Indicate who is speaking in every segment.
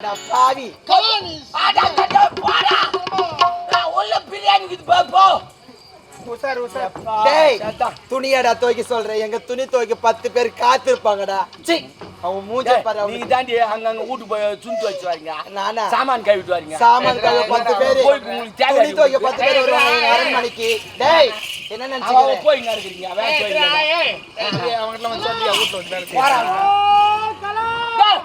Speaker 1: பாவி துணியாடா துவைக்க சொல்றேன் எங்க துணி துவைக்க பத்து பேர் காத்திருப்பாங்கடா
Speaker 2: சீ.
Speaker 1: அவன் மூஞ்ச பாரு
Speaker 2: நீங்க. தாண்டி அங்கங்க வீட்டுக்கு போய் சுண்டு வச்சு வரீங்க
Speaker 1: நானா
Speaker 2: சாமான் கழுவிட்டு வரீங்க
Speaker 1: சாமான் கழுவ பத்து பேரு
Speaker 2: போய் உங்களுக்கு தேவை
Speaker 1: துணி துவைக்க பத்து பேர் வருவாங்க அரண்மனைக்கு டேய் என்ன
Speaker 2: போய் இங்க வேற போய்
Speaker 3: வீட்டுல வந்து வேலை செய்ய.
Speaker 2: போறாங்க. டேய்,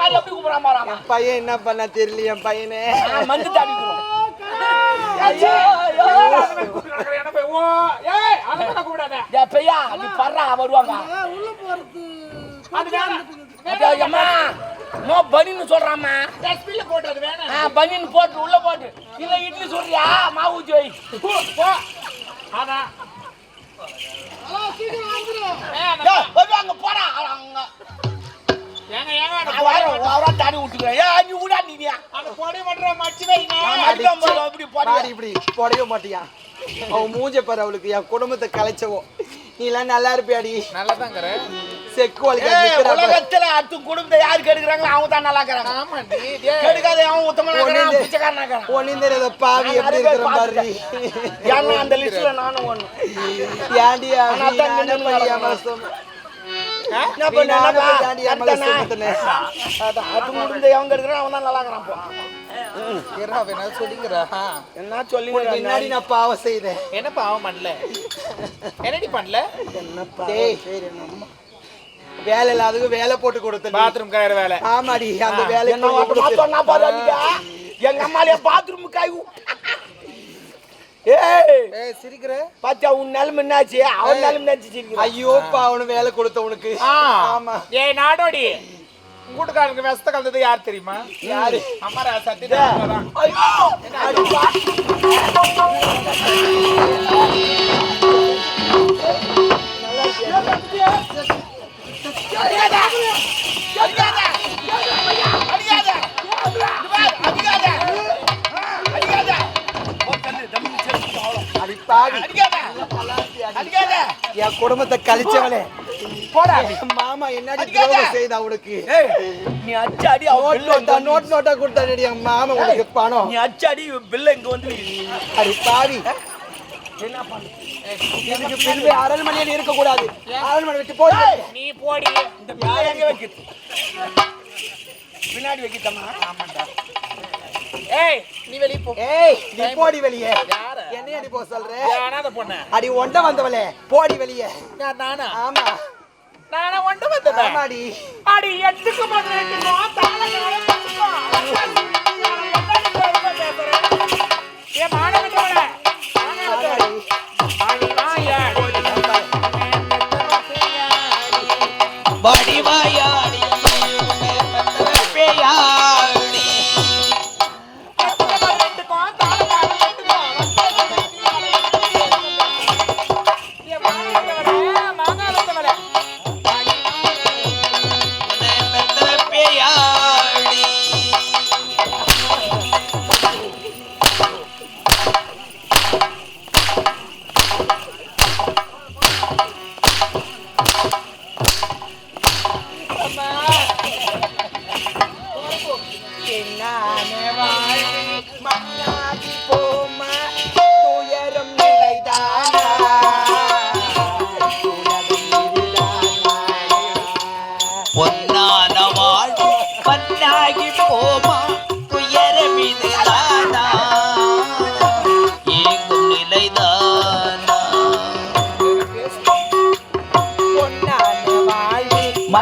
Speaker 2: எப்படி கூப்பிடுறான் பாராம.
Speaker 1: என் பையன் என்ன பண்ண தெரியல என் பையனே.
Speaker 2: நான் மந்து வருவாங்க. பனின்னு.
Speaker 3: டஸ்ட்பின்ல போட்டு அது வேணாம்.
Speaker 2: பனின்னு போட்டு உள்ள போட்டு. இல்ல இட்லி சொல்றியா மாவு வை.
Speaker 3: போ, போ. அதான். ஏய், அந்த-
Speaker 2: டேய், வருவாங்க போடா. அங்க.
Speaker 3: ஏங்க, ஏங்க,
Speaker 2: நான் தாடி விட்டுக்கிறேன். நீயா
Speaker 3: அந்த பொடி மட்டும் மடிச்சு வைங்க.
Speaker 2: நான் அடிக்காம போது அப்படி
Speaker 1: பாடி.
Speaker 2: போடி
Speaker 1: இப்படி போடவே மாட்டியா? அவன் மூஞ்ச பாரு அவளுக்கு. என் குடும்பத்தை கலைச்சவோ. நீ எல்லாம் நல்லா இருப்பியாடி. நிக்கிறா பாரு.
Speaker 2: உலகத்துல அடுத்த குடும்பத்தை யாரு கெடுக்குறாங்களோ அவங்க தான் நல்லா இருக்கிறாங்க. கெடுக்காத அவன் உத்தமனா
Speaker 1: ஒன்னும் தெரியாத பாவி எப்படி இருக்கிற.
Speaker 2: ஏன்னா அந்த லிஸ்ட்ல நானும் ஒண்ணு
Speaker 1: ஏன்டி
Speaker 2: என்ன பண்ண அவங்க அவன் தான் நல்லா இருக்கிறான்
Speaker 3: அவன் என்ன சொல்லிங்கிறா?
Speaker 2: என்ன
Speaker 1: முன்னாடி நான் பாவம் செய்தேன்.
Speaker 3: என்ன பாவம் பண்ணல? என்னடி பண்ணல?
Speaker 1: டேய். வேலை இல்லாததுக்கு வேலை போட்டு கொடுத்த
Speaker 3: பாத்ரூம் கயிறு வேலை.
Speaker 1: ஆமாடி அந்த வேலை
Speaker 2: என்ன. எங்க அம்மாலே பாத்ரூம் காய் ஏய்
Speaker 3: சிரிக்கிற?
Speaker 2: பாத்தியா உன் நிலைமை என்னாச்சு? அவன் நிலைமை நினைச்சு
Speaker 1: ஐயோ பாவனு வேலை கொடுத்தவனுக்கு
Speaker 3: ஆ.
Speaker 1: ஆமா.
Speaker 3: ஏய் நாடோடி. கூட்டுக்காரனுக்கு வெஸ்த கலந்தது யார் தெரியுமா?
Speaker 1: யாரு?
Speaker 3: அமரா சத்தியதான்
Speaker 1: பாவி என் குடும்பத்தை கழிச்சவனே
Speaker 2: போடா.
Speaker 1: மாமா என்னடி. துரோகம் செய்த
Speaker 2: ஏய், நீ அச்சாடி
Speaker 1: நோட் நோட்டா நோட் நோட்டா கொடுத்தாடி என் மாமா உனக்கு பணம்?
Speaker 2: நீ அச்சாடி பில்ல இங்க வந்து
Speaker 1: அது பாவி
Speaker 2: என்ன பண்ணு?
Speaker 1: இதுக்கு பின்பு அரண்மனையில் இருக்க கூடாது அரண்மனை விட்டு போய்
Speaker 3: நீ போடி.
Speaker 2: இந்த பிள்ளை எங்க வைக்கிறது பின்னாடி வைக்கத்தம்மா
Speaker 3: ஏய் நீ வெளிய போ.
Speaker 1: ஏய் நீ போடி வெளியே.
Speaker 3: யாரு?
Speaker 1: என்ன அடி போ சொல்ற.
Speaker 3: அனாத பொண்ணு.
Speaker 1: அடி ஒண்ட வந்தவளே போடி வெளியே.
Speaker 3: நான்?
Speaker 1: ஆமா.
Speaker 3: நானா ஒன்று வந்ததா?
Speaker 1: ஆமாடி.
Speaker 3: அடி எட்டுக்கு பதினெட்டுக்கும் தாள காலத்துக்கும் ஏ மாணவர்களே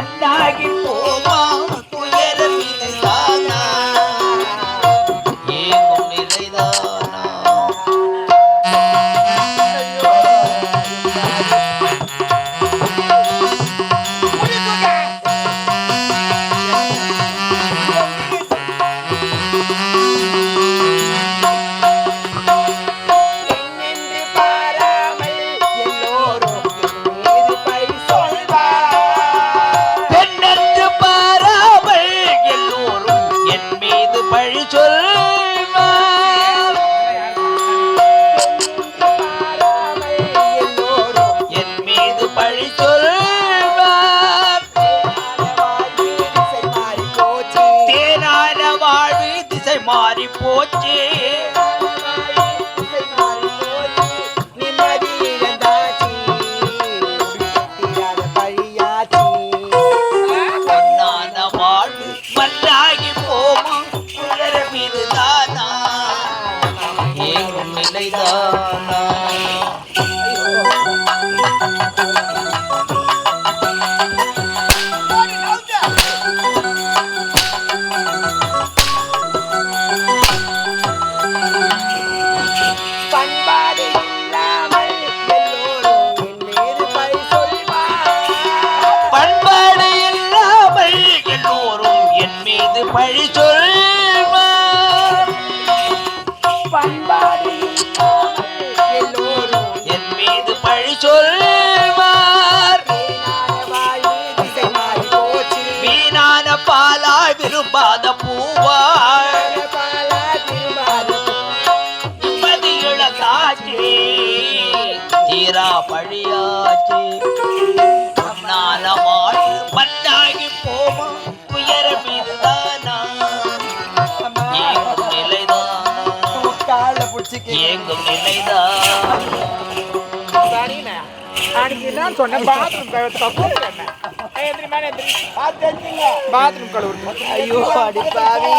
Speaker 1: ಅಲ್ಲಾಗಿತ್ತು வழி பழி சொல்வார்
Speaker 4: பண்பாடு எல்லோரும் என் மீது பழி சொல்வார்
Speaker 1: வீணான
Speaker 4: விரும்பாத
Speaker 3: என்ன சொன்னேன் பாத்ரூம் என்ன எந்திரி மேலே எந்திரி பாத்ரூம் கழுவுறது
Speaker 1: ஐயோ அடி பாவி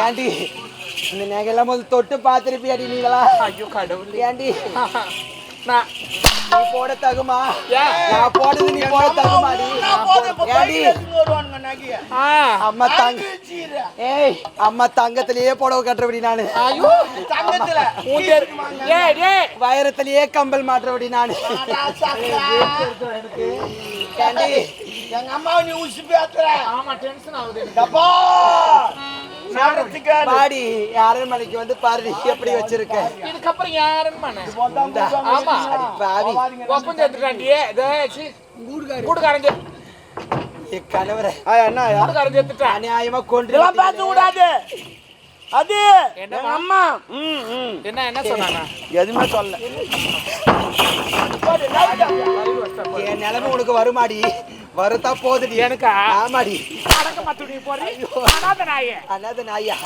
Speaker 1: ஏண்டி இந்த நகையெல்லாம் முதல்ல தொட்டு பார்த்திருப்பியாடி நீங்களா
Speaker 3: ஐயோ கடவுள்
Speaker 1: ஏண்டி
Speaker 3: நான்
Speaker 1: நீ போட தகுமா? நான் போடுறது நீ போட தகுமாடி ஏண்டி?
Speaker 3: ஆ.
Speaker 1: அம்மா தங்க ஏய் அம்மா தங்கத்திலேயே புடவை கட்டுறபடி நானு. வைரத்திலேயே கம்பல் மாட்டுறபடி நானு.
Speaker 2: எங்க அம்மாவை நீ உசி பேத்துற
Speaker 3: ஆமா டென்ஷன் ஆகுது
Speaker 1: பாடி அரண்மனைக்கு வந்து பாரு எப்படி வச்சிருக்க.
Speaker 3: இதுக்கப்புறம் பண்ண ஆமா.
Speaker 1: பாவி.
Speaker 3: கூடுகாரன் செத்து-
Speaker 1: என் கணவரை.
Speaker 2: என்ன?
Speaker 1: அநியாயமா கொண்டு
Speaker 2: பேச கூடாது அது.
Speaker 3: என்ன
Speaker 2: அம்மா. ம் ம்.
Speaker 3: என்ன என்ன சொன்னாங்க?
Speaker 2: எதுவுமே சொல்ல
Speaker 1: என் நிலைமை உனக்கு வருமாடி. வருத்தா போகுதுடி
Speaker 3: எனக்கா?
Speaker 1: ஆமாடி.
Speaker 3: அடக்க மாத்துடி போறீ அனாத நாயே
Speaker 1: அனாத நாயா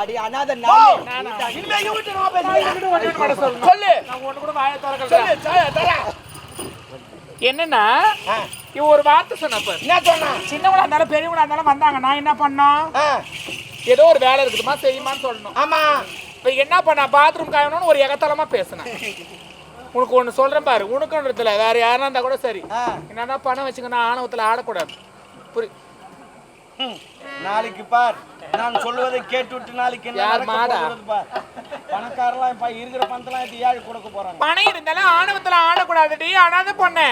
Speaker 1: அடி அனாத நாயே?
Speaker 2: இனிமே எங்க வீட்டு நான்
Speaker 3: மட்டும் சொல்லு.
Speaker 2: சொல்லு.
Speaker 3: நான் ஒண்ணு கூட வாயை திறக்கல.
Speaker 2: சொல்லு தர தர.
Speaker 3: என்னன்னா
Speaker 2: ஆ,
Speaker 3: இவ ஒரு வார்த்தை சொன்னப்ப
Speaker 2: என்ன சொன்னா?
Speaker 3: சின்னவங்களா இருந்தாலும் பெரியவங்களா இருந்தாலும் வந்தாங்க. நான் என்ன பண்ணோம்? ஏதோ ஒரு வேலை இருக்குதுமா செய்யுமான்னு சொல்லணும்.
Speaker 2: ஆமா.
Speaker 3: இப்ப என்ன பண்ண பாத்ரூம் காயணும்னு ஒரு எகத்தலமா பேசினேன். உனக்கு ஒண்ணு சொல்றேன் பாரு. உனக்குன்றதுல வேற யாரா இருந்தா கூட சரி. என்னன்னா பணம் வச்சுக்கணும் ஆணவத்துல ஆடக்கூடாது. புரி.
Speaker 2: நாளைக்கு பார். நான் சொல்வதை கேட்டுவிட்டு நாளைக்கு என்ன பார். பணக்காரலாம் இருக்கிற பணத்தெல்லாம் ஏழு கொடுக்க போறாங்க.
Speaker 3: பணம் இருந்தாலும் ஆணவத்துல ஆடக்கூடாதுடி. அனாத பொண்ணு.